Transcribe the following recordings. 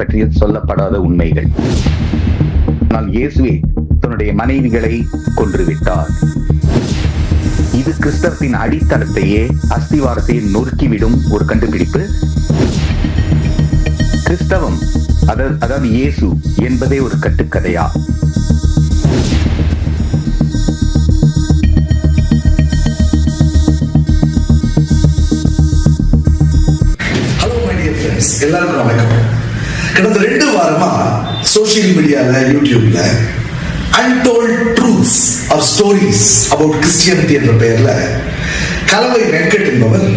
பற்றிய சொல்லப்படாத உண்மைகள். ஆனால் இயேசுவே தன்னுடைய மனைவிகளை கொன்றுவிட்டார். இது கிறிஸ்தவத்தின் அடித்தளத்தையே அஸ்திவாரத்தை நொறுக்கிவிடும் ஒரு கண்டுபிடிப்பு. கிறிஸ்தவம் அதாவது இயேசு என்பதே ஒரு கட்டுக்கதையா? ஹலோ எல்லாருக்கும் வணக்கம். கடந்த ரெண்டு வாரமா சோஷியல் மீடியால யூடியூப்ல untold truths or stories about Christianity என்ற பெயர்ல கலவை வெங்கட் என்பவர்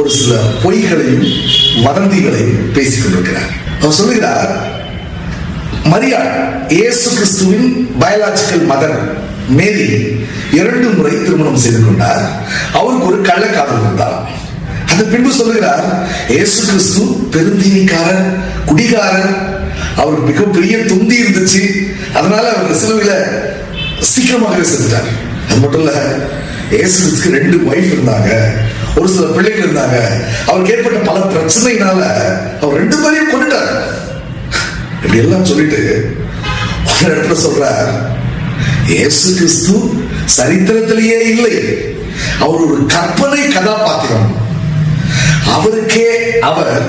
ஒரு சில பொய்களையும் வதந்திகளையும் பேசிக் கொண்டிருக்கிறார். அவர் சொல்லுகிறார் மரியாள் இயேசு கிறிஸ்துவின் பயாலாஜிக்கல் மதர் மேரி இரண்டு முறை திருமணம் செய்து கொண்டார். அவருக்கு ஒரு கள்ளக்காதல் இருந்தார் அதன் பின்பு சொல்லுகிறார் இயேசு கிறிஸ்து பெருந்தீனிக்காரர் குடிகாரர் அவருக்கு மிகப்பெரிய தொந்தி இருந்துச்சு. அதனால அவர் சிலுவையில சீக்கிரமாகவே செத்துட்டார் அது மட்டும் இல்ல ஏசு கிறிஸ்துக்கு ரெண்டு ஒய்ஃப் இருந்தாங்க. ஒரு சில பிள்ளைகள் இருந்தாங்க. அவருக்கு ஏற்பட்ட பல பிரச்சனையினால அவர் ரெண்டு பேரையும் கொண்டுட்டார் இப்படி எல்லாம் சொல்லிட்டு ஒரு இடத்துல சொல்றார் இயேசு கிறிஸ்து சரித்திரத்திலேயே இல்லை. அவர் ஒரு கற்பனை கதாபாத்திரம். அவருக்கே அவர்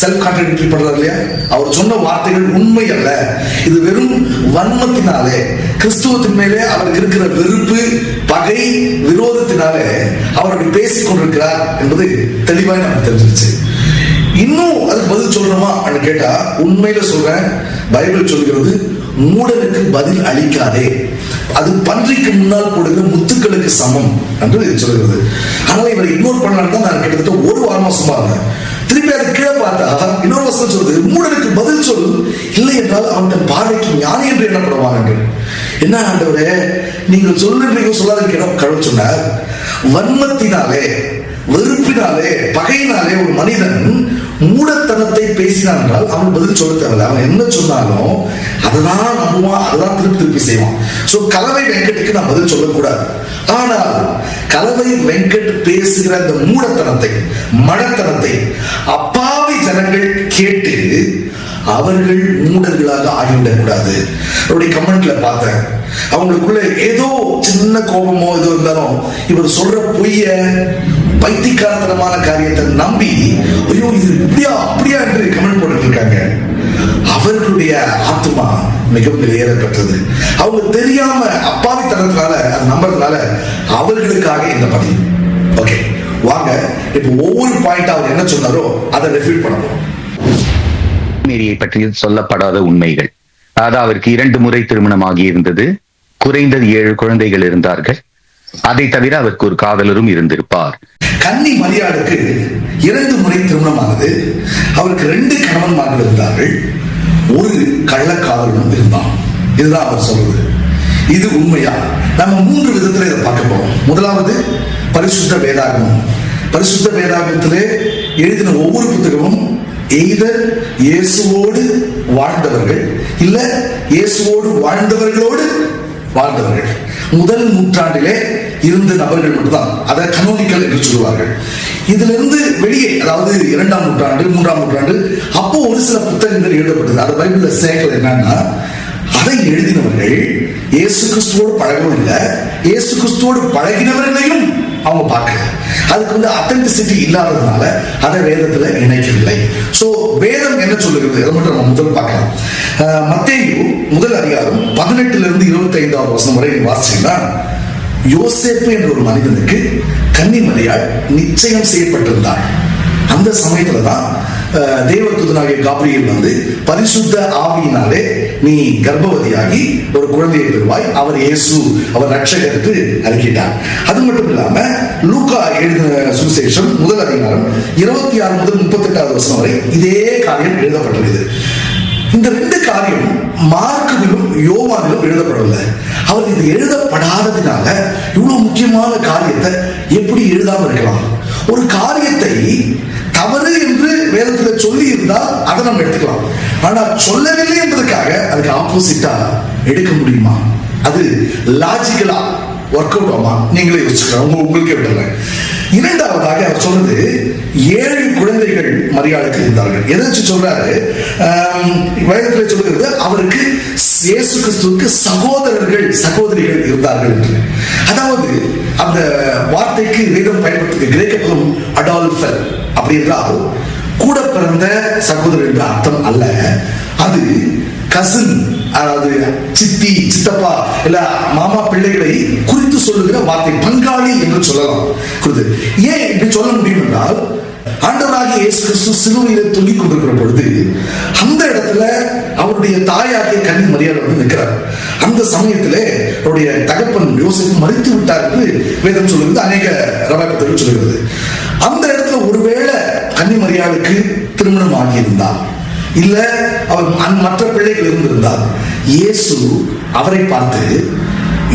செல்ஃப் கான்ட்ரடிக்டரி பண்றாரு இல்லையா? அவர் சொன்ன வார்த்தைகள் உண்மை அல்ல. இது வெறும் வன்மத்தினாலே கிறிஸ்துவத்தின் மேலே அவருக்கு இருக்கிற வெறுப்பு பகை விரோதத்தினாலே அவர் அப்படி பேசிக் கொண்டிருக்கிறார் என்பது தெளிவாக நமக்கு தெரிஞ்சிருச்சு. இன்னும் அதுக்கு பதில் சொல்லணுமா அப்படின்னு கேட்டா உண்மையில சொல்றேன் பைபிள் சொல்கிறது மூடனுக்கு பதில் அளிக்காதே. அது பன்றிக்கு முன்னால் போடுகிற முத்துக்களுக்கு சமம் என்று சொல்கிறது. ஆனால் இவரை இக்னோர் பண்ணலான்னு தான் நான் கிட்டத்தட்ட ஒரு வாரமா சும்மா இருந்தேன். திருப்பி அது கீழே பார்த்தா இன்னொரு வசனம் சொல்றது மூடனுக்கு பதில் சொல் இல்லை என்றால் அவன் பார்வைக்கு ஞானி என்று எண்ணப்படுவாங்க என்ன ஆண்டவரே நீங்கள் சொல்லுன்றீங்க சொல்லாதீங்க இடம் கடவுள் சொன்னார்? வன்மத்தினாலே வெறுப்பினாலே பகையினாலே ஒரு மனிதன் மூடத்தனத்தை பேசினான் என்றால் அவன் பதில் சொல்ல தேவையில்லை. அவன் என்ன சொன்னாலும் அதுதான் நம்புவான் அதுதான் திருப்பி திருப்பி செய்வான். சோ கலவை வெங்கட்டுக்கு நான் பதில் சொல்லக்கூடாது. ஆனால் கலவை வெங்கட் பேசுகிற அந்த மூடத்தனத்தை மடத்தனத்தை அப்பாவி ஜனங்கள் கேட்டு அவர்கள் மூடர்களாக ஆகிவிடக் கூடாது அவருடைய கமெண்ட்ல பார்த்தேன். அவங்களுக்குள்ள ஏதோ சின்ன கோபமோ ஏதோ இருந்தாலும் இவர் சொல்ற பொய்ய பைத்தியக்காரத்தனமான காரியத்தை நம்பி ஐயோ இது இப்படியா அப்படியா என்று கமெண்ட் போட்டுட்டு இருக்காங்க அவர்களுடைய ஆத்மா மிகவும் வெளியேற அவங்க தெரியாம அப்பாவித்தனத்தினால அது நம்புறதுனால அவர்களுக்காக இந்த பதிவு. ஓகே வாங்க இப்போ ஒவ்வொரு பாயிண்ட் அவர் என்ன சொன்னாரோ அதை ரெஃபீல் பண்ண போறோம் மேரியை பற்றி சொல்லப்படாத உண்மைகள். அதாவது அவருக்கு இரண்டு முறை திருமணமாகி இருந்தது. குறைந்தது ஏழு குழந்தைகள் இருந்தார்கள். அதை தவிர அவருக்கு ஒரு காதலரும் இருந்திருப்பார். கன்னி மரியாளுக்கு இரண்டு முறை திருமணமானது. அவருக்கு ரெண்டு கணவன்மார்கள் இருந்தார்கள். ஒரு கள்ளக்காதலனும் இருந்தான். இதுதான் அவர் சொல்றது. இது உண்மையா? நம்ம மூன்று விதத்துல இதை பார்க்க போறோம். முதலாவது பரிசுத்த வேதாகமம். பரிசுத்த வேதாகமத்திலே எழுதின ஒவ்வொரு புத்தகமும் எய்தர் இயேசுவோடு வாழ்ந்தவர்கள் இல்ல இயேசுவோடு வாழ்ந்தவர்களோடு வாழ்ந்தவர்கள். முதல் நூற்றாண்டிலே இருந்த நபர்கள் மட்டும்தான். அதை கனோனிக்கல் என்று சொல்லுவார்கள். இதிலிருந்து வெளியே அதாவது இரண்டாம் நூற்றாண்டு மூன்றாம் நூற்றாண்டு அப்போ ஒரு சில புத்தகங்கள் எழுதப்பட்டது. அது பைபிள்ல சேர்க்கல என்னன்னா அதை எழுதினவர்கள் இயேசு கிறிஸ்துவோடு பழகவும் இல்லை இயேசு கிறிஸ்துவோடு பழகினவர்களையும் அவங்க பார்க்கல. அதுக்கு வந்து அத்தென்டிசிட்டி இல்லாததுனால அதை வேதத்துல இணைக்கவில்லை. சோ வேதம் என்ன சொல்லுகிறது? அதை மட்டும் நம்ம முதல் பார்க்கலாம். அஹ், மத்தேயு முதல் அதிகாரம் பதினெட்டுல இருந்து இருபத்தி ஐந்தாவது வருஷம் வரை நீ வாசிச்சீங்கன்னா யோசேப்பு என்ற ஒரு மனிதனுக்கு கன்னிமலையால் நிச்சயம் செய்யப்பட்டிருந்தார். அந்த சமயத்துல தான் தேவத்துதனாகிய தேவதூதனாகிய வந்து பரிசுத்த ஆவியினாலே நீ கர்ப்பவதியாகி ஒரு குழந்தையை பெறுவாய் அவர் இயேசு அவர் ரட்சகருக்கு அறிக்கிட்டார் அது மட்டும் இல்லாம லூகா எழுதின சுசேஷம் முதல் அதிகாரம் இருபத்தி ஆறு முதல் முப்பத்தி எட்டாவது வருஷம் வரை இதே காரியம் எழுதப்பட்டுள்ளது இந்த காரியம் மார்க்கிலும் யோவானிலும் எழுதப்படவில்லை. அவர் இது எழுதப்படாததுனால இவ்வளவு முக்கியமான காரியத்தை எப்படி எழுதாம இருக்கலாம்? ஒரு காரியத்தை தவறு என்று வேதத்துல சொல்லி இருந்தால் அதை நம்ம எடுத்துக்கலாம். ஆனா சொல்லவில்லை என்பதற்காக அதுக்கு ஆப்போசிட்டா எடுக்க முடியுமா? அது லாஜிக்கலா ஒர்க் அவுட் ஆமா நீங்களே யோசிச்சுக்கலாம் உங்க உங்களுக்கே விடுங்க இரண்டாவதாக அவர் சொன்னது ஏழு குழந்தைகள் மரியாளுக்கு இருந்தார்கள். எதை வச்சு சொல்றாரு? ஆம், வேதத்தில் சொல்லுகிறது அவருக்கு இயேசு கிறிஸ்துவுக்கு சகோதரர்கள் சகோதரிகள் இருந்தார்கள் என்று. அதாவது அந்த வார்த்தைக்கு வேதம் பயன்படுத்துகிற கிரேக்க பதம் அடால்ஃபர் அப்படின்றால் கூட பிறந்த சகோதரர் என்ற அர்த்தம் அல்ல. அது கசின் அதாவது சித்தி சித்தப்பா இல்ல மாமா பிள்ளைகளை குறித்து சொல்லுகிற வார்த்தை பங்காளி என்று சொல்லலாம். குறித்து. ஏன் இப்படி சொல்ல முடியும் என்றால் ஆண்டவராகிய இயேசு கிறிஸ்து சிலுவையில தொங்கிக் கொண்டிருக்கிற பொழுது அந்த இடத்துல அவருடைய தாயாகிய கன்னி மரியாதை வந்து நிற்கிறார். அந்த சமயத்திலே அவருடைய தகப்பன் யோசிப்பு மறித்து விட்டார் என்று வேதம் சொல்லுகிறது அநேக ரவாயத்தில் சொல்லுகிறது. அந்த இடத்துல ஒருவேளை கன்னி மரியாளுக்கு திருமணம் ஆகியிருந்தார் இல்ல அவர் அந் மற்ற பிள்ளைகள் இருந்திருந்தார் இயேசு அவரை பார்த்து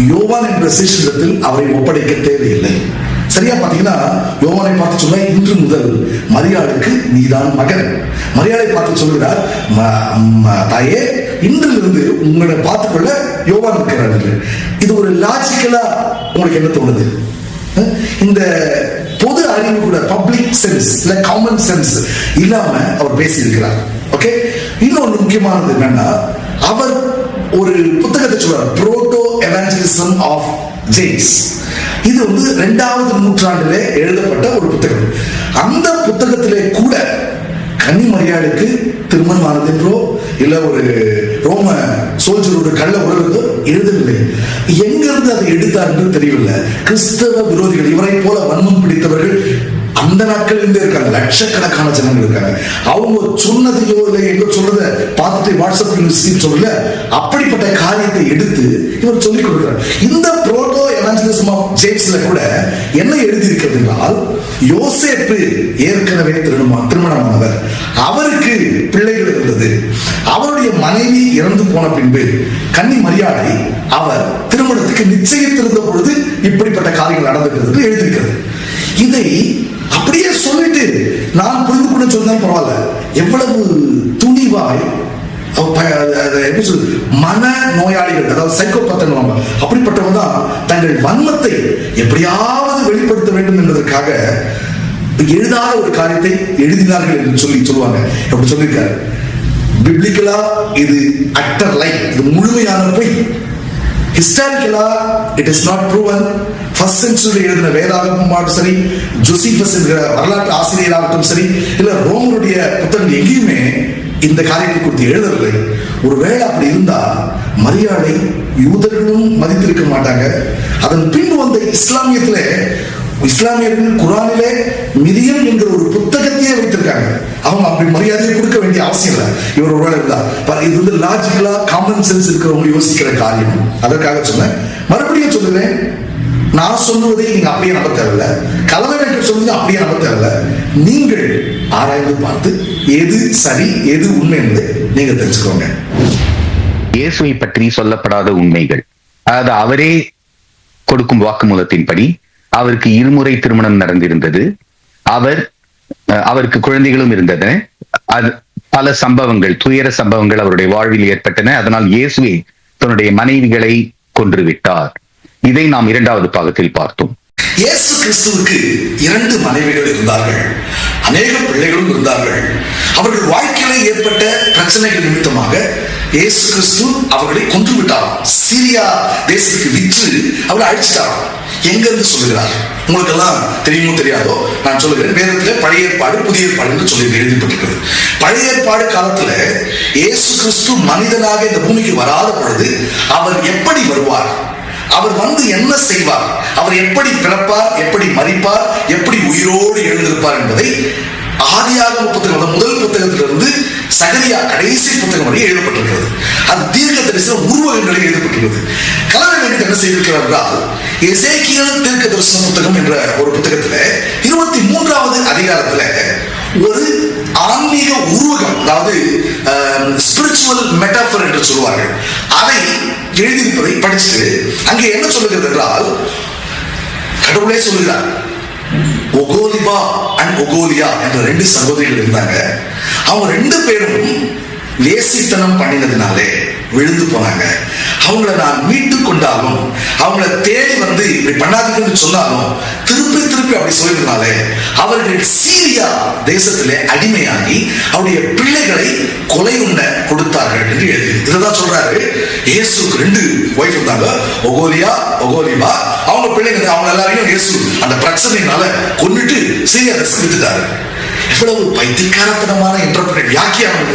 யோவான் என்ற சிஷ்டத்தில் அவரை ஒப்படைக்க தேவையில்லை. சரியா பாத்தீங்கன்னா யோவானை பார்த்து சொல்ல இன்று முதல் மரியாளுக்கு நீதான் மகன். மரியாதை பார்த்து சொல்கிறார் "ம- தாயே இன்றிலிருந்து உங்களை பார்த்துக்கொள்ள யோவான் இருக்கிறார் என்று. இது ஒரு லாஜிக்கலா உங்களுக்கு என்ன தோணுது? இந்த பொது அறிவு கூட பப்ளிக் சென்ஸ் இல்ல காமன் சென்ஸ் இல்லாம அவர் பேசியிருக்கிறார். ஓகே இன்னொன்று முக்கியமானது என்னன்னா அவர் ஒரு புத்தகத்தை சொல்றார் புரோட்டோ எவாஞ்சலிசம் ஆஃப் ஜேம்ஸ் இது வந்து ரெண்டாவது நூற்றாண்டிலே எழுதப்பட்ட ஒரு புத்தகம். அந்த புத்தகத்திலே கூட கன்னிமரியாளுக்கு திருமணம் ஆனது என்றோ இல்ல ஒரு ரோம சோல்ஜரோட கள்ள உறவு எழுதவில்லை. எங்கிருந்து அதை எடுத்தார் என்று தெரியவில்லை. கிறிஸ்தவ விரோதிகள் இவரை போல வன்மம் பிடித்தவர்கள் அந்த நாட்கள் இருந்தே இருக்காங்க லட்சக்கணக்கான ஜனங்கள் இருக்காங்க. அவங்க சொன்னதையோ இல்லை எங்க சொல்றத பார்த்துட்டு வாட்ஸ்அப் யூனிவர்சிட்டி சொல்லல. அப்படிப்பட்ட காரியத்தை எடுத்து இவர் சொல்லிக் கொடுக்கிறார். இந்த புரோட்டோ எவாஞ்சலிசம் ஆஃப் ஜேம்ஸ்ல கூட என்ன எழுதி இருக்கிறது என்றால் யோசேப்பு ஏற்கனவே திருமணம் திருமணமானவர். அவருக்கு பிள்ளைகள் இருந்தது. அவருடைய மனைவி இறந்து போன பின்பு கன்னி மரியாதை அவர் திருமணத்துக்கு நிச்சயித்திருந்த பொழுது இப்படிப்பட்ட காரியங்கள் நடந்திருக்கிறது எழுதியிருக்கிறது. இதை அப்படியே சொல்லிட்டு நான் புரிந்து கொண்டு சொன்னால் பரவாயில்ல. எவ்வளவு துணிவாய் அது- எப்படி சொல்றது? மன நோயாளிகள் அதாவது சைக்கோபத்தன் அப்படிப்பட்டவங்க தான் தங்கள் வன்மத்தை எப்படியாவது வெளிப்படுத்த வேண்டும் என்பதற்காக எழுதாத ஒரு காரியத்தை எழுதினார்கள் என்று சொல்லி சொல்லுவாங்க. அப்படி சொல்லியிருக்காரு. பிப்ளிக்கலா இது அட்டர் லைக் இது முழுமையான பொய். ஹிஸ்டாரிக்கலா it is not proven first century எழுதின வேதாகமாகட்டும் சரி ஜோசிஃபஸ் என்கிற வரலாற்று ஆசிரியராகட்டும் சரி இல்ல ரோமருடைய புத்தகம் எங்கேயுமே இந்த காரியத்தை குறித்து எழுதவில்லை. ஒருவேளை அப்படி இருந்தா மரியாதை யூதர்களும் மதித்திருக்க மாட்டாங்க. அதன் பின்பு வந்த இஸ்லாமியத்திலே இஸ்லாமியர்கள் குரானிலே மிதியம் என்கிற ஒரு புத்தகத்தையே வைத்திருக்காங்க. அவங்க அப்படி மரியாதையை கொடுக்க வேண்டிய அவசியம் இல்லை. இவர் ஒருவேளை இருந்தா இது வந்து லாஜிக்கலா காமன் சென்ஸ் இருக்கிறவங்க யோசிக்கிற காரியம். அதற்காக சொன்னேன். மறுபடியும் சொல்லுவேன் நான் சொல்லுவதை நீங்க அப்படியே நம்ப தேவையில்ல. கலவை வைக்க சொல்லுங்க அப்படியே நம்ப தேவையில்ல. நீங்கள் ஆராய்ந்து பார்த்து எது சரி எது உண்மை என்று நீங்க தெரிஞ்சுக்கோங்க. இயேசுவை பற்றி சொல்லப்படாத உண்மைகள். அதாவது அவரே கொடுக்கும் வாக்குமூலத்தின்படி அவருக்கு இருமுறை திருமணம் நடந்திருந்தது. அவர் அவருக்கு குழந்தைகளும் இருந்தன. அது பல சம்பவங்கள் துயர சம்பவங்கள் அவருடைய வாழ்வில் ஏற்பட்டன. அதனால் இயேசுவே தன்னுடைய மனைவிகளை கொன்று விட்டார் இதை நாம் இரண்டாவது பாகத்தில் பார்த்தோம். இயேசு கிறிஸ்துவுக்கு இரண்டு மனைவிகள் இருந்தார்கள். அநேக பிள்ளைகளும் இருந்தார்கள். அவர்கள் வாழ்க்கையில ஏற்பட்ட பிரச்சனைகள் நிமித்தமாக இயேசு கிறிஸ்து அவர்களை கொன்று விட்டார் சீரியா தேசத்துக்கு விற்று அவளை அழிச்சிட்டார் எங்கிருந்து சொல்லுகிறார்? உங்களுக்கு எல்லாம் தெரியுமோ தெரியாதோ நான் சொல்லுகிறேன். வேதத்துல பழைய ஏற்பாடு புதிய ஏற்பாடு என்று சொல்லி எழுதப்பட்டிருக்கிறது. பழைய ஏற்பாடு காலத்துல இயேசு கிறிஸ்து மனிதனாக இந்த பூமிக்கு வராத பொழுது அவர் எப்படி வருவார்? அவர் வந்து என்ன செய்வார்? அவர் எப்படி பிறப்பார்? எப்படி மறிப்பார் எப்படி உயிரோடு எழுந்திருப்பார் என்பதை ஆதியாக புத்தகம் முதல் புத்தகத்திலிருந்து சகரியா கடைசி புத்தகம் வரை எழுதப்பட்டிருக்கிறது. அது தீர்க்க தரிசன உருவகங்களை எழுதப்பட்டிருக்கிறது. கலவை என்ன செய்திருக்கிறார் என்றால் எசேக்கியல் தீர்க்க தரிசன புத்தகம் என்ற ஒரு புத்தகத்தில் இருபத்தி மூன்றாவது அதிகாரத்தில் ஒரு ஆன்மீக உருவகம் அதாவது ஸ்பிரிச்சுவல் மெட்டாஃபர் என்று சொல்வார்கள் அதை எழுதியிருப்பதை படிச்சுட்டு அங்கே என்ன சொல்லுகிறது என்றால் கடவுளே சொல்லுகிறார் ஒகோலிபா அண்ட் ஒகோலியா என்ற ரெண்டு சகோதரிகள் இருந்தாங்க. அவங்க ரெண்டு பேரும் வேசித்தனம் பண்ணினதுனாலே விழுந்து போனாங்க. அவங்கள நான் மீட்டு கொண்டாலும் அவங்கள தேடி வந்து இப்படி பண்ணாதீங்கன்னு சொன்னாலும் திருப்பி திருப்பி அப்படி சொல்லிருந்தாலே அவர்கள் சீரியா தேசத்திலே அடிமையாகி அவருடைய பிள்ளைகளை கொலை உண்ண கொடுத்தார்கள் என்று எழுதி இதுதான் சொல்றாரு. இயேசுக்கு ரெண்டு ஒய்ஃப் இருந்தாங்க. ஒகோலியா ஒகோலிபா. அவங்க பிள்ளைங்க அவங்க எல்லாரையும் இயேசு அந்த பிரச்சனையினால கொண்டுட்டு சீரியா தேசம் வித்துட்டாரு எவ்வளவு பைத்தியக்காரத்தனமான என்டர்பிரேட் வியாக்கியானம்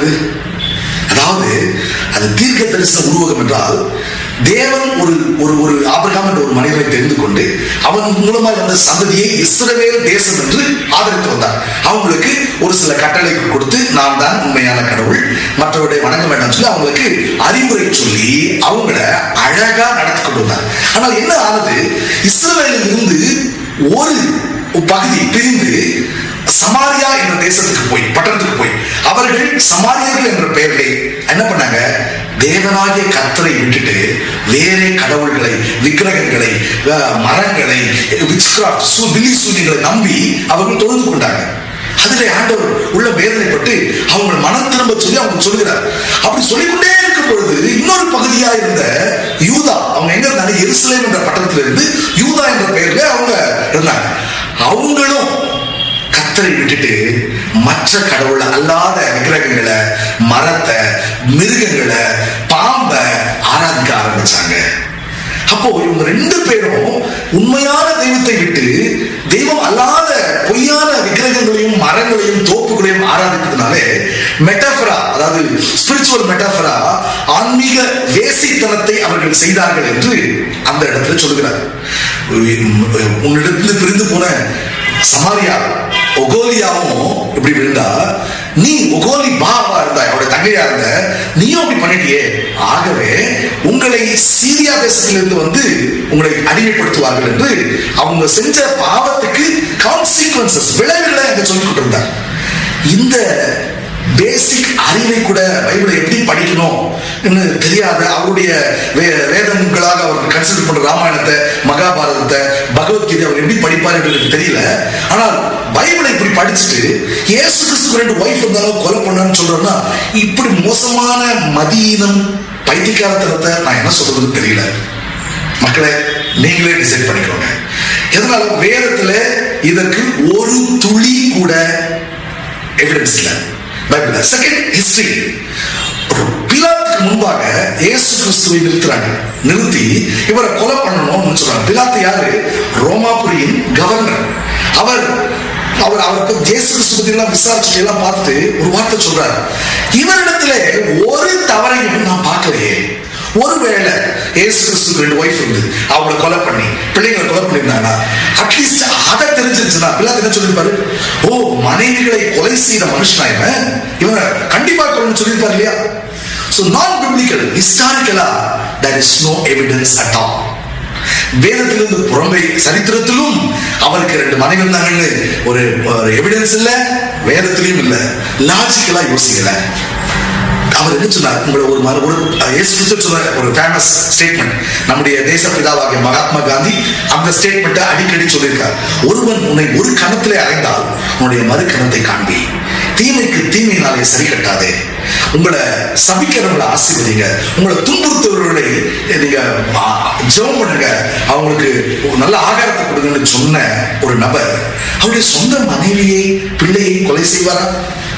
அது தீர்க்க தரிசன உருவகம் என்றால் தேவன் ஒரு ஒரு ஒரு ஆபிரகாம் என்ற ஒரு மனிதனை தெரிந்து கொண்டு அவன் மூலமாக வந்த சந்ததியை இஸ்ரவேல் தேசம் என்று ஆதரித்து வந்தார். அவங்களுக்கு ஒரு சில கட்டளை கொடுத்து நான் தான் உண்மையான கடவுள். மற்றவருடைய வணங்க வேண்டாம் சொல்லி அவங்களுக்கு அறிவுரை சொல்லி அவங்கள அழகா நடத்தி கொண்டு வந்தார். ஆனால் என்ன ஆனது? இஸ்ரவேலில் இருந்து ஒரு பகுதி பிரிந்து சமாரியா என்ற தேசத்துக்கு போய் பட்டணத்துக்கு போய். அவர்கள் சமாரியர்கள் என்ற பெயரிலே என்ன பண்ணாங்க? தேவனாகிய கத்தரை விட்டுட்டு வேறே கடவுள்களை விக்கிரகங்களை மரங்களை சூரியங்களை நம்பி அவர்கள் தொழுது கொண்டாங்க. அதிலே ஆண்டவர் உள்ள வேதனைப்பட்டு அவங்க மன திரும்ப சொல்லி அவங்க சொல்லுகிறார் அப்படி சொல்லிக்கொண்டே இருக்கும் பொழுது இன்னொரு பகுதியா இருந்த யூதா அவங்க எங்க இருந்தாங்க? எருசலேம் என்ற பட்டணத்துல இருந்து யூதா என்ற பெயர்ல அவங்க இருந்தாங்க. அவங்களும் கத்தரை விட்டுட்டு மற்ற கடவுள் அல்லாத விக்கிரகங்களை மரத்தை மிருகங்களை பாம்பை ஆராதிக்க ஆரம்பிச்சாங்க. அப்போ இவங்க ரெண்டு பேரும் உண்மையான தெய்வத்தை விட்டு தெய்வம் அல்லாத பொய்யான விக்கிரகங்களையும் மரங்களையும் தோப்புகளையும் ஆராதிக்கிறதுனாலே மெட்டாஃபரா அதாவது ஸ்பிரிச்சுவல் மெட்டாஃபரா ஆன்மீக வேசித்தனத்தை அவர்கள் செய்தார்கள் என்று அந்த இடத்துல சொல்லுகிறார். உன்னிடத்துல பிரிந்து போன சமாரியா ஒகோலியாவும் இப்படி விழுந்தா நீ ஒகோலி பாவா இருந்தா அவருடைய தங்கையா இருந்த நீயும் அப்படி பண்ணிட்டியே. ஆகவே உங்களை சீரியா தேசத்திலிருந்து வந்து உங்களை அடிமைப்படுத்துவார்கள் என்று அவங்க செஞ்ச பாவத்துக்கு கான்சிக்வன்சஸ் விளைவுகளை அங்க சொல்லிக் கொண்டிருந்தார் இந்த பேசிக் அறிவை கூட பைபிளை எப்படி படிக்கணும் தெரியாத அவருடைய வே- வேதங்களாக அவர் கன்சிடர் பண்ற ராமாயணத்தை மகாபாரதத்தை பகவத்கீதை அவர் எப்படி படிப்பார் என்று தெரியல. ஆனால் பைபிளை இப்படி படிச்சுட்டு இயேசு கிறிஸ்து ரெண்டு ஒய்ஃப் இருந்தாலும் கொலை பண்ணான்னு சொல்றோம்னா இப்படி மோசமான மதியினம் பைத்தியக்காரத்தனத்தை நான் என்ன சொல்றதுன்னு தெரியல. மக்களை நீங்களே டிசைட் பண்ணிக்கோங்க. எதனால? வேதத்துல இதற்கு ஒரு துளி கூட எவிடன்ஸ் இல்லை. பைபிள் செகண்ட் ஹிஸ்டரி பிலாத்துக்கு முன்பாக இயேசு கிறிஸ்துவை நிறுத்துறாங்க. நிறுத்தி இவரை கொலை பண்ணணும்னு சொல்றாங்க. பிலாத்து யாரு? ரோமாபுரியின் கவர்னர் அவர் அவர் அவருக்கு இயேசு கிறிஸ்து பத்தி எல்லாம் விசாரிச்சுட்டு எல்லாம் பார்த்துட்டு ஒரு வார்த்தை சொல்றாரு. இவரிடத்துல ஒரு தவறையும் நான் பார்க்கலையே. ஒருவேளை ஏசு கிறிஸ்துக்கு ரெண்டு ஒய்ஃப் இருந்து அவங்களை கொலை பண்ணி பிள்ளைங்களை கொலை பண்ணியிருந்தாங்கன்னா அட்லீஸ்ட் அதை தெரிஞ்சிருச்சுன்னா பிள்ளை என்ன சொல்லியிருப்பாரு? ஓ மனைவிகளை கொலை செய்த மனுஷனா இவன்? இவனை கண்டிப்பா கொள்ளு சொல்லியிருப்பாரு இல்லையா? ஸோ நான் biblical ஹிஸ்டாரிக்கலா there is no evidence at all வேதத்திலிருந்து புறம்பை சரித்திரத்திலும் அவருக்கு ரெண்டு மனைவி இருந்தாங்கன்னு ஒரு எவிடன்ஸ் இல்லை வேதத்திலையும் இல்லை லாஜிக்கலா யோசிக்கல. அவர் என்ன சொன்னார்? உங்களை ஒரு மறு ஒரு சொன்னார் சொன்ன ஒரு ஃபேமஸ் ஸ்டேட்மெண்ட் நம்முடைய தேச பிதாவாகிய மகாத்மா காந்தி அந்த ஸ்டேட்மெண்ட்டை அடிக்கடி சொல்லியிருக்கார். ஒருவன் உன்னை ஒரு கணத்திலே அறைந்தால் உன்னுடைய மறு கணத்தை காண்பி. தீமைக்கு தீமையினாலே சரி கட்டாதே. உங்களை சபிக்கிறவங்களை ஆசீர்வதிங்க. உங்களை துன்புறுத்துறவர்களை நீங்க ஜெபம் பண்ணுங்க. அவங்களுக்கு ஒரு நல்ல ஆகாரத்தை கொடுங்கன்னு சொன்ன ஒரு நபர் அவருடைய சொந்த மனைவியை பிள்ளையை கொலை செய்வாரா?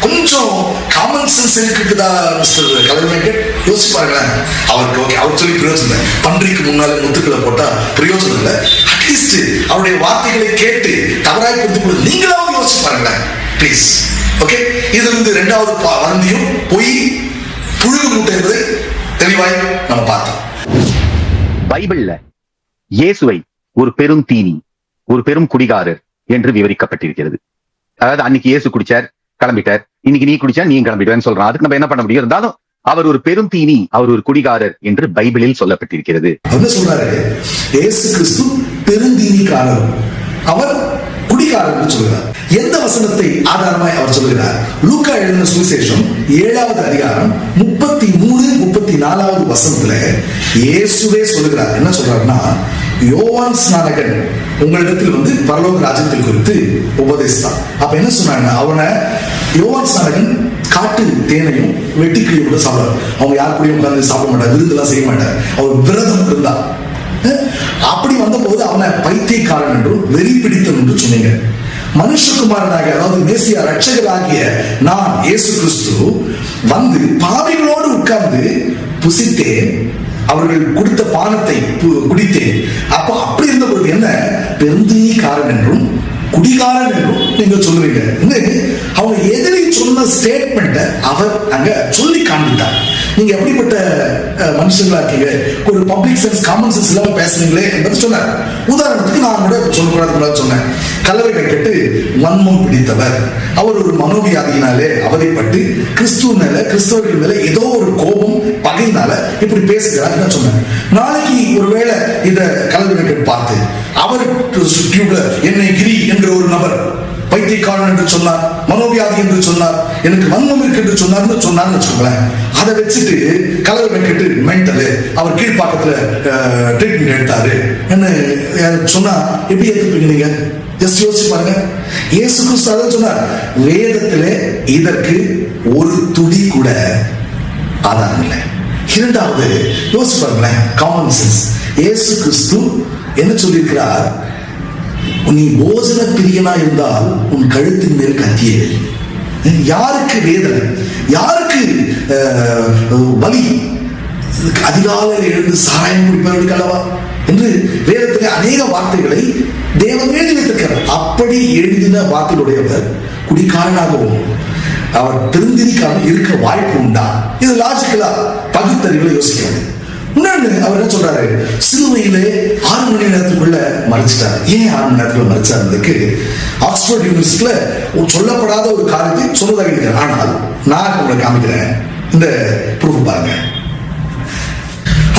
கொஞ்சம் காமன் சென்ஸ் இருக்குதா மிஸ்டர் கலைஞர்? யோசிச்சு பாருங்களேன். அவருக்கு ஓகே அவர் சொல்லி பிரயோஜனம் இல்லை. பன்றிக்கு முன்னாலே முத்துக்களை போட்டா பிரயோஜனம் இல்லை. அட்லீஸ்ட் அவருடைய வார்த்தைகளை கேட்டு தவறாய் புரிந்து கொண்டு நீங்களாவது யோசிச்சு பாருங்களேன். ப்ளீஸ் ஓகே இதுல இருந்து ரெண்டாவது பா- வந்தியும் பொய் புழுகு மூட்டை என்பதை தெளிவாய் நம்ம பார்த்தோம். பைபிள்ல இயேசுவை ஒரு பெரும் தீனி ஒரு பெரும் குடிகாரர் என்று விவரிக்கப்பட்டிருக்கிறது. அதாவது அன்னைக்கு இயேசு குடிச்சார். கிளம்பிட்டார். இன்னைக்கு நீ குடிச்சா நீ கிளம்பிடுவேன்னு சொல்றான். அதுக்கு நம்ம என்ன பண்ண முடியும்? இருந்தாலும் அவர் ஒரு பெரும் தீனி அவர் ஒரு குடிகாரர் என்று பைபிளில் சொல்லப்பட்டிருக்கிறது. அவர் என்ன சொல்றாரு இயேசு கிறிஸ்து பெருந்தீனிக்காரர். அவர் குடிகாரர் சொல்கிறார் எந்த வசனத்தை ஆதாரமாய் அவர் சொல்லுகிறார் லூக்கா எழுதின சுவிசேஷம் ஏழாவது அதிகாரம் முப்பத்தி மூணு முப்பத்தி நாலாவது வசனத்துல இயேசுவே சொல்லுகிறார். என்ன சொல்றாருன்னா யோவான் ஸ்நானகன் உங்களிடத்தில் வந்து பரலோக ராஜ்யத்தில் குறித்து உபதேசித்தான். அப்ப என்ன சொன்னாங்க அவனை யோவான் ஸ்நானகன் காட்டு தேனையும் வெட்டிக்கிளியும் கூட சாப்பிடுவார் அவங்க யார் கூடயும் உட்கார்ந்து சாப்பிட மாட்டார் விருந்தெல்லாம் செய்ய மாட்டார். அவர் விரதம் இருந்தார். அப்படி வந்தபோது அவனை பைத்தியக்காரன் என்றும் வெறி பிடித்தன் என்று சொன்னீங்க. மனுஷகுமாரனாக அதாவது மேசியா ரட்சகராகிய நான் இயேசு கிறிஸ்து வந்து பாவிகளோடு உட்கார்ந்து புசித்தேன். அவர்கள் கொடுத்த பானத்தை பு- குடித்தேன். அப்போ அப்படி இருந்த பொழுது என்ன? பெருந்தீக்காரன் என்றும் குடிகாரன் என்றும் நீங்க சொல்லுவீங்க. அவன் அவங்க எதிரி சொன்ன ஸ்டேட்மெண்ட்டை அவர் அங்க சொல்லி காண்பித்தார். நீங்க எப்படிப்பட்ட மனுஷங்களா இருக்கீங்க? ஒரு பப்ளிக் சென்ஸ் காமன் சென்ஸ் இல்லாம பேசுறீங்களே என்பது சொன்னார். உதாரணத்துக்கு நான் கூட சொல்லக்கூடாது சொன்னேன். கலவரை கெட்டு வன்மம் பிடித்தவர். அவர் ஒரு மனோவியாதியினாலே அவதிப்பட்டு கிறிஸ்துவ மேல கிறிஸ்தவர்கள் மேல ஏதோ ஒரு கோபம் பகையினால இப்படி பேசுகிறார் சொன்னேன். நாளைக்கு ஒருவேளை இந்த கலவை கட்டு பார்த்து அவர் டியூப்ல என்னை கிரி என்கிற ஒரு நபர் பைத்தியக்காரன் என்று சொன்னார் மனோவியாதி என்று சொன்னார் எனக்கு வன்மம் இருக்கு என்று சொன்னார்னு சொன்னார்னு வச்சுக்கோங்களேன். அதை வச்சுட்டு கலவை வெங்கிட்டு மென்டல் அவர் கீழ்ப்பாக்கத்தில் ட்ரீட்மெண்ட் எடுத்தாரு. என்ன சொன்னா எப்படி எடுத்துப்பீங்க நீங்க? ஜஸ்ட் யோசிச்சு பாருங்க. இயேசு கிறிஸ்து அதான் சொன்னார் வேதத்திலே இதற்கு ஒரு துடி கூட ஆதாரம் இல்லை. இரண்டாவது யோசிச்சு பாருங்களேன் காமன் சென்ஸ் இயேசு கிறிஸ்து என்ன சொல்லியிருக்கிறார்? நீ போஜன பிரியனா இருந்தால் உன் கழுத்தின் மேல் கத்தியே யாருக்கு வேதனை? யாருக்கு வலி? அதிகாலையில் எழுந்து சாராயம் குடிப்பவர்களுக்கு அல்லவா? என்று வேதத்திலே அநேக வார்த்தைகளை தேவன் எழுதி வைத்திருக்கிறார். அப்படி எழுதின வார்த்தையுடையவர் குடிக்காரனாகவும் அவர் திருந்திரிக்காமல் இருக்க வாய்ப்பு உண்டா? இது லாஜிக்கலா பகுத்தறிவுல யோசிக்க வேண்டும். இன்னொன்று அவர் என்ன சொல்றாரு? சிலுவையிலே ஆறு மணி நேரத்துக்குள்ள மறைச்சிட்டார். ஏன் ஆறு மணி நேரத்துக்குள்ள மறைச்சாருன்றதுக்கு ஆக்ஸ்போர்ட் யூனிவர்சிட்டியில ஒரு சொல்லப்படாத ஒரு காரியத்தை சொல்வதாக இருக்கிறேன் ஆனால் நான் உங்களை காமிக்கிறேன். இந்த ப்ரூஃப் பாருங்க.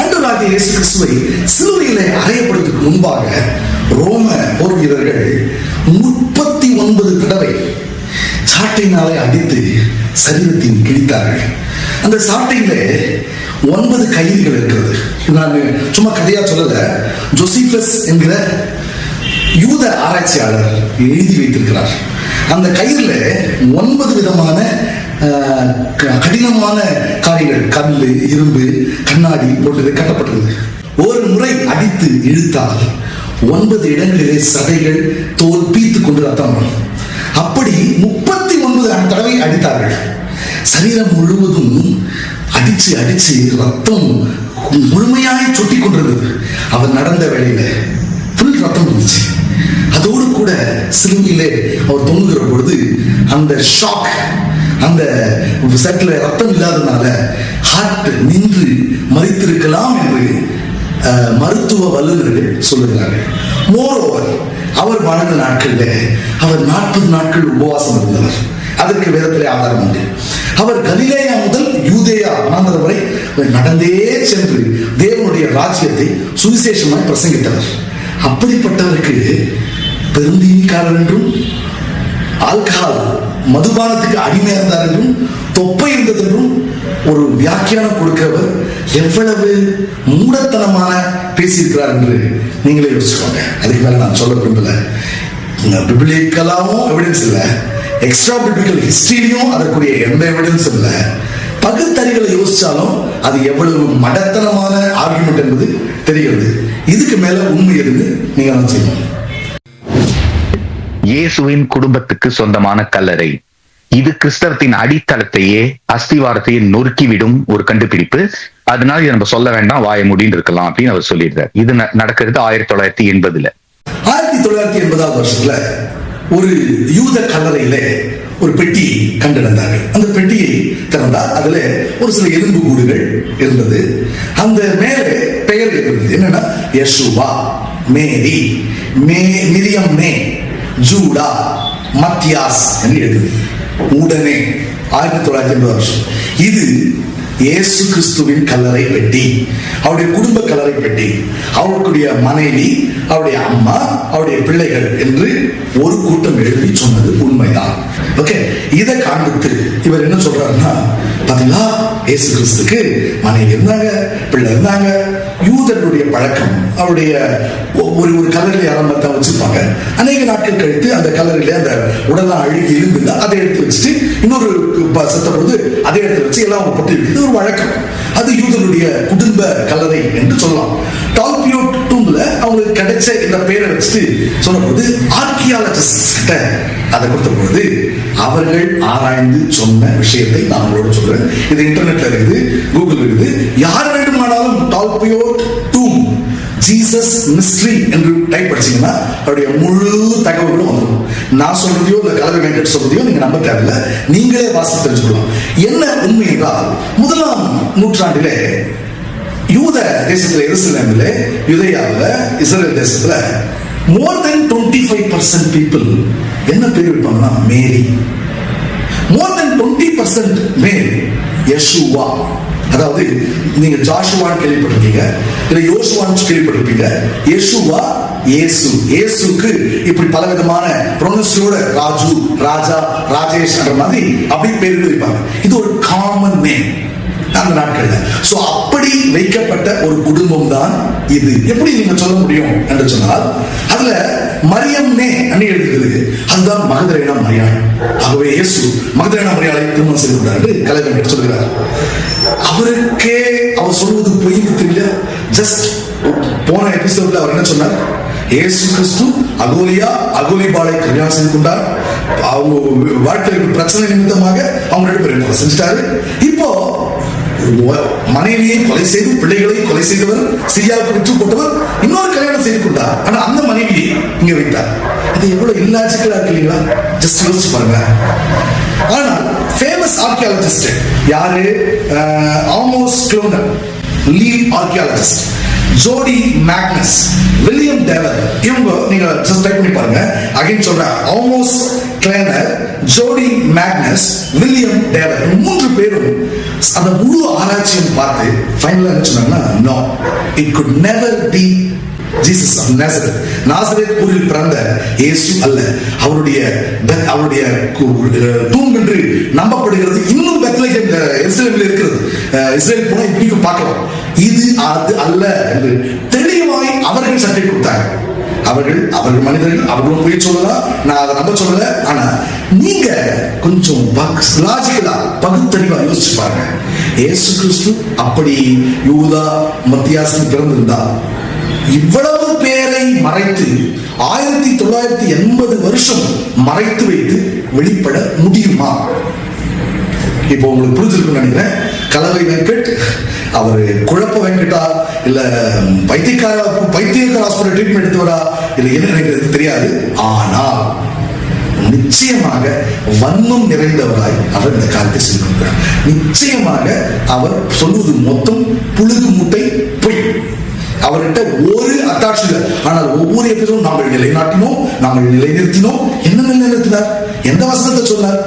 ஆண்டவராகிய இயேசு கிறிஸ்துவை சிலுவையிலே அறையப்படுவதற்கு முன்பாக ரோம போர் வீரர்கள் முப்பத்தி ஒன்பது தடவை சாட்டையினாலே அடித்து சரீரத்தின் கிழித்தார்கள். அந்த சாட்டையில ஒன்பது கயிறுகள் இருக்கிறது. நான் சும்மா கதையா சொல்லல. ஜோசிபஸ் என்கிற யூத ஆராய்ச்சியாளர் எழுதி வைத்திருக்கிறார். அந்த கயிறுல ஒன்பது விதமான க- கடினமான காரியங்கள். கல் இரும்பு கண்ணாடி போன்றவை கட்டப்பட்டது ஒரு முறை அடித்து இழுத்தால் ஒன்பது இடங்களிலே சதைகள் தோல் பீத்து கொண்டு ரத்தம் அப்படி முப்பத்தி ஒன்பது தடவை அடித்தார்கள். சரீரம் முழுவதும் அடிச்சு அடிச்சு ரத்தம் முழுமையாய் சொட்டி கொண்டிருந்தது. அவர் நடந்த வேளையில ஃபுல் ரத்தம் இருந்துச்சு. அதோடு கூட சிலுவையிலே அவர் தொங்குகிற பொழுது அந்த ஷாக் அந்த சட்டில் ரத்தம் இல்லாதனால ஹார்ட் நின்று மறித்திருக்கலாம் என்று மருத்துவ வல்லுநர்கள் சொல்லுகிறார்கள். மோரோவர் அவர் வாழ்ந்த நாட்களில் அவர் நாற்பது நாட்கள் உபவாசம் இருந்தவர் அதற்கு வேதத்திலே ஆதாரம் உண்டு. அவர் கலிலேயா முதல் யூதேயா வனாந்தரம் வரை நடந்தே சென்று தேவனுடைய ராஜ்யத்தை சுவிசேஷமாய் பிரசங்கித்தவர். அப்படிப்பட்டவருக்கு பெருந்தீனிக்காரர் என்றும் ஆல்கஹால் மதுபானத்துக்கு அடிமையாக இருந்தார் என்றும் தொப்பை இருந்தது என்றும் ஒரு வியாக்கியானம் கொடுக்கிறவர் எவ்வளவு மூடத்தனமான பேசியிருக்கிறார் என்று நீங்களே யோசிச்சுக்கோங்க. அதுக்கு மேலே நான் சொல்ல விரும்பல. பிபிலிக்கலாவும் எவிடன்ஸ் இல்லை. எக்ஸ்ட்ரா பிபிலிக்கல் ஹிஸ்டரியும் அதற்குரிய எந்த எவிடன்ஸ் இல்லை பகுத்தறிகளை யோசிச்சாலும் அது எவ்வளவு மடத்தனமான ஆர்குமெண்ட் என்பது தெரிகிறது. இதுக்கு மேல உண்மை எதுன்னு நீங்க செய்யணும் இயேசுவின் குடும்பத்துக்கு சொந்தமான கல்லறை. இது கிறிஸ்தவத்தின் அடித்தளத்தையே அஸ்திவாரத்தையே நொறுக்கிவிடும் ஒரு கண்டுபிடிப்பு. அதனால இதை நம்ம சொல்ல வேண்டாம் வாய முடின்னு இருக்கலாம் அப்படின்னு அவர் சொல்லியிருக்கார் இது நடக்கிறது ஆயிரத்தி தொள்ளாயிரத்தி எண்பதுல. ஆயிரத்தி தொள்ளாயிரத்தி எண்பதாவது வருஷத்துல ஒரு யூத கல்லறையில ஒரு பெட்டி கண்டெடுத்தார்கள் அந்த பெட்டியை திறந்தால் அதுல ஒரு சில எலும்பு கூடுகள் இருந்தது. அந்த மேலே பெயர் இருந்தது என்னன்னா யசுவா மேரி மே மிரியம் மே ஜூடா மத்தியாஸ் என்று எழுதுது உடனே ஆயிரத்தி தொள்ளாயிரத்தி எண்பது வருஷம். இது இயேசு கிறிஸ்துவின் கல்லறை பெட்டி. அவருடைய குடும்ப கல்லறை பெட்டி. அவருடைய மனைவி அவருடைய அம்மா அவருடைய பிள்ளைகள் என்று ஒரு கூட்டம் எழுதி சொன்னது உண்மைதான். ஓகே இதை காண்பித்து இவர் என்ன சொல்றாருன்னா பாத்தீங்களா? இயேசு கிறிஸ்துக்கு மனைவி இருந்தாங்க பிள்ளை இருந்தாங்க யூதர்களுடைய பழக்கம் அவருடைய ஒரு ஒரு கலரில் யாரும் தான் வச்சிருப்பாங்க. அநேக நாட்கள் கழித்து அந்த கலரில் அந்த உடலாம் அழுகி எழுந்து அதை எடுத்து வச்சுட்டு இன்னொரு சத்த செத்த பொழுது அதை எடுத்து வச்சு எல்லாம் அவங்க பொட்டி வைக்கிறது ஒரு வழக்கம். அது யூதனுடைய குடும்ப கலரை என்று சொல்லலாம். டால்பியோ டூம்ல அவங்களுக்கு கிடைச்ச இந்த பேரை வச்சுட்டு சொன்னபோது ஆர்கியாலஜிஸ்ட் கிட்ட அதை கொடுத்த பொழுது அவர்கள் ஆராய்ந்து சொன்ன விஷயத்தை நான் உங்களோட சொல்றேன். இது இன்டர்நெட்ல இருக்குது கூகுள் இருக்குது. யார் வேண்டுமானாலும் டால்பியோ டூம் ஜீசஸ் மிஸ்ட்ரி என்று டைப் படிச்சீங்கன்னா அவருடைய முழு தகவல்களும் வந்துடும். நான் சொல்றதையோ இல்லை கலவை வெங்கட் சொல்றதையோ நீங்க நம்ப தேவையில்ல. நீங்களே வாசி தெரிஞ்சுக்கலாம் என்ன உண்மை என்றால் முதலாம் நூற்றாண்டிலே யூத தேசத்துல எருசலேம்ல யுதையாவில் இஸ்ரேல் தேசத்துல more than twenty five percent people என்ன பேர் வைப்பாங்கன்னா Mary. More than twenty percent மேல் யஷுவா அதாவது நீங்க ஜாஷுவான்னு கேள்விப்பட்டிருக்கீங்க இல்ல யோசுவான்னு கேள்விப்பட்டிருப்பீங்க யேசுவா இயேசு இயேசுக்கு இப்படி பலவிதமான ப்ரொனன்சியோட ராஜு ராஜா ராஜேஷ் மாதிரி அப்படி பேர் இருப்பாங்க இது ஒரு காமன் நேம் அந்த நாட்கள்ல சோ அப்படி வைக்கப்பட்ட ஒரு குடும்பம் தான் இது. எப்படி நீங்க சொல்ல முடியும் என்று சொன்னால் அதுல மரியம் நே அன்னி எழுதுகிறது. அதுதான் மகதரேனா மரியாள் ஆகவே இயேசு மகதரேனா மரியாளை திருமணம் செய்து கொண்டார் என்று கலைஞர் சொல்கிறார். அவருக்கே அவர் சொல்வது பொய் தெரியல. ஜஸ்ட் போன எபிசோட்ல அவர் என்ன சொன்னார்? இயேசு கிறிஸ்து அகோலியா அகோலிபாலை கல்யாணம் செய்து கொண்டார். அவங்க வாழ்க்கையில் பிரச்சனை நிமித்தமாக அவங்க ரெண்டு பேரும் செஞ்சிட்டாரு? இப்போ மனைவியை கொலை செய்து பிள்ளைகளை கொலை செய்தவர் சிரியாவுக்கு விற்று போட்டவர் இன்னொரு கல்யாணம் செய்து கொண்டார். ஆனா அந்த மனைவியை இங்க வைத்தார். அது எவ்வளவு இல்லாஜிக்கலா இருக்கு இல்லைங்களா? ஜஸ்ட் யோசிச்சு பாருங்க. ஆனா ஃபேமஸ் ஆர்கியாலஜிஸ்ட் யாரு? Almost Kloner lead archaeologist Jodi Magness William Dever இவங்க நீங்க ஜஸ்ட் டைப் பண்ணி பாருங்க. அகைன் சொல்றேன் ஆல்மோஸ்ட் கிளேனர் ஜோடி மேக்னஸ் வில்லியம் டேவர் மூன்று பேரும் அந்த முழு ஆராய்ச்சியும் பார்த்து ஃபைனலாக என்ன சொன்னாங்கன்னா no it could never be Jesus of Nazareth Nazareth ஊரில் பிறந்த இயேசு அல்ல. அவருடைய அவருடைய டூம் என்று நம்பப்படுகிறது. இன்னும் பெத்லகேம் இஸ்ரேலில் இருக்கிறது. இஸ்ரேல் போனால் இப்படியும் பார்க்கலாம். இது அது அல்ல என்று தெளிவாய் அவர்கள் சட்டை கொடுத்தாங்க அவர்கள் அவர்கள் மனிதர்கள் அவர்களும் போய் சொல்லலாம் நான் அதை நம்ப சொல்லல. ஆனா நீங்க கொஞ்சம் லாஜிக்கலா பகுத்தறிவா யோசிச்சு பாருங்க. ஏசு கிறிஸ்து அப்படி யூதா மத்தியாசன் பிறந்திருந்தா இவ்வளவு பேரை மறைத்து ஆயிரத்தி தொள்ளாயிரத்தி எண்பது வருஷம் மறைத்து வைத்து வெளிப்பட முடியுமா? இப்போ உங்களுக்கு புரிஞ்சிருக்குன்னு நினைக்கிறேன். கலவை வெங்கட் அவர் குழப்ப வெங்கட்டா இல்ல பைத்தியக்கார பைத்தியக்கார ஹாஸ்பிட்டல் ட்ரீட்மெண்ட் எடுத்தவரா இல்ல என்ன நினைக்கிறது தெரியாது. ஆனால் நிச்சயமாக வன்மம் நிறைந்தவராய் அவர் இந்த காலத்தை சொல்லியிருக்கிறார் நிச்சயமாக அவர் சொல்வது மொத்தம் புழுது மூட்டை பொய். அவர்கிட்ட ஒரு அத்தாட்சி இல்லை. ஆனால் ஒவ்வொரு எபிசோடும் நாங்கள் நிலைநாட்டினோம் நாங்கள் நிலைநிறுத்தினோம். என்ன நிலைநிறுத்தினார்? எந்த வசனத்தை சொன்னார்?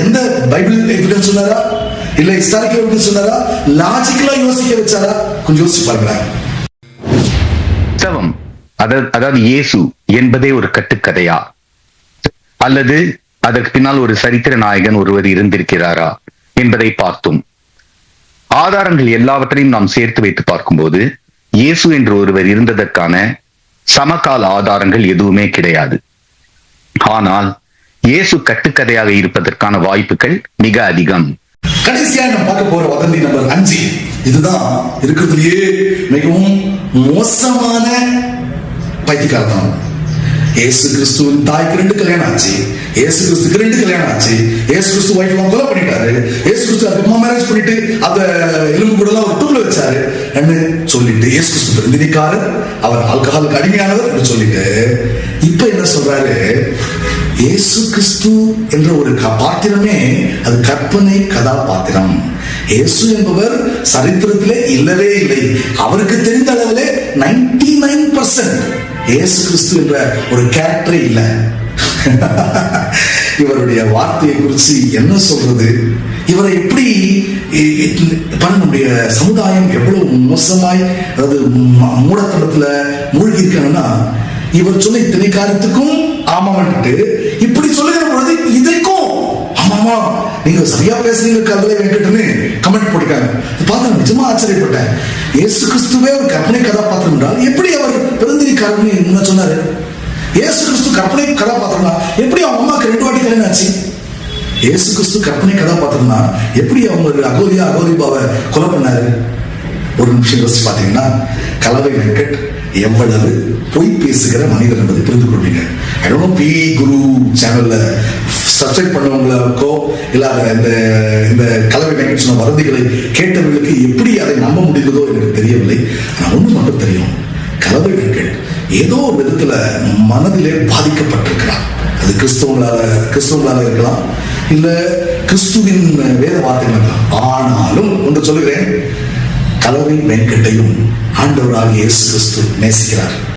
எந்த பைபிள் எவிடன்ஸ் சொன்னாரா? இல்ல ஹிஸ்டாரிக்கல் எவிடன்ஸ் சொன்னாரா? லாஜிக்கலா யோசிக்க வச்சாரா? கொஞ்சம் யோசிச்சு பாருங்களேன். சவம் அதாவது இயேசு என்பதே ஒரு கட்டுக்கதையா? அல்லது அதற்கு பின்னால் ஒரு சரித்திர நாயகன் ஒருவர் இருந்திருக்கிறாரா என்பதை பார்த்தோம். ஆதாரங்கள் எல்லாவற்றையும் நாம் சேர்த்து வைத்து பார்க்கும்போது இயேசு என்று ஒருவர் இருந்ததற்கான சமகால ஆதாரங்கள் எதுவுமே கிடையாது. ஆனால் இயேசு கட்டுக்கதையாக இருப்பதற்கான வாய்ப்புகள் மிக அதிகம். கடைசியா நம்ம பார்க்க போற வதந்தி நம்பர் அஞ்சு. இதுதான் இருக்கிறதுலயே மிகவும் மோசமான பைத்தியக்காரத்தனம். ஏசு கிறிஸ்துவின் தாய்க்கு ரெண்டு கல்யாணம் ஆச்சு. ஏசு கிறிஸ்துக்கு ரெண்டு கல்யாணம் ஆச்சு. ஏசு கிறிஸ்து ஒய்ஃப் கொலை பண்ணிட்டாரு. ஏசு கிறிஸ்து அதுக்கு மேரேஜ் பண்ணிட்டு அந்த எலும்பு கூட ஒரு டூப்ல வச்சாரு. என்று சொல்லிட்டு ஏசு கிறிஸ்து பிரதிநிதிக்காரர் அவர் ஆல்கஹாலுக்கு அடிமையானவர் என்று சொல்லிட்டு இப்ப என்ன சொல்றாரு? இயேசு கிறிஸ்து என்ற ஒரு க- பாத்திரமே அது கற்பனை கதாபாத்திரம் இயேசு என்பவர் சரித்திரத்திலே இல்லவே இல்லை. அவருக்கு தெரிந்த அளவிலே 99% நைன் பர்சன்ட் இயேசு கிறிஸ்து என்ற ஒரு கேரக்டரே இல்லை. இவருடைய வார்த்தையை குறித்து என்ன சொல்றது? இவரை எப்படி இ- நம்முடைய சமுதாயம் எவ்வளவு மோசமாய் அதாவது மூடத்தனத்துல மூழ்கி இருக்காங்கன்னா இவர் சொன்ன இத்தனை காலத்துக்கும் ஆமாமன்ட்டு இப்படி சொல்லுகிற பொழுது இதைக்கும் ஆமாமா நீங்க சரியா பேசுறீங்க கல்லை வெங்கட்னு கமெண்ட் போட்டிருக்காங்க. பார்த்து நிஜமா ஆச்சரியப்பட்டேன். ஏசு கிறிஸ்துவே ஒரு கற்பனை கதாபாத்திரம் என்றால் எப்படி அவர் பெருந்திரிக்காரன்னு முன்ன சொன்னாரு? ஏசு கிறிஸ்து கற்பனை கதாபாத்திரம்னா எப்படி அவங்க அம்மாக்கு ரெண்டு வாட்டி கல்யாணம் ஆச்சு? ஏசு கிறிஸ்து கற்பனை கதாபாத்திரம்னா எப்படி அவங்க அகோதியா அகோரியா அகோரிபாவை கொலை பண்ணாரு? ஒரு நிமிஷம் யோசிச்சு பார்த்தீங்கன்னா கலவை வெங்கட் எவ்வளவு பொய் பேசுகிற மனிதர் என்பதை புரிந்து கொள்வீங்க. ஐடோன் பி குரு சேனல்ல சப்ஸ்கிரைப் பண்ணவங்களுக்கோ இல்லாத இந்த இந்த கலவை வெங்கட் சொன்ன வதந்திகளை கேட்டவர்களுக்கு எப்படி அதை நம்ப முடிந்ததோ எனக்கு தெரியவில்லை. ஆனால் ஒன்று மட்டும் தெரியும். கலவை வெங்கட் ஏதோ ஒரு விதத்துல மனதிலே பாதிக்கப்பட்டிருக்கிறார் அது கிறிஸ்தவங்களால கிறிஸ்தவங்களால இருக்கலாம் இல்ல கிறிஸ்துவின் வேத வார்த்தைகள் ஆனாலும் ஒன்று சொல்லுகிறேன் கலவை வெங்கட்டையும் ஆண்டவராக இயேசு கிறிஸ்து நேசிக்கிறார்.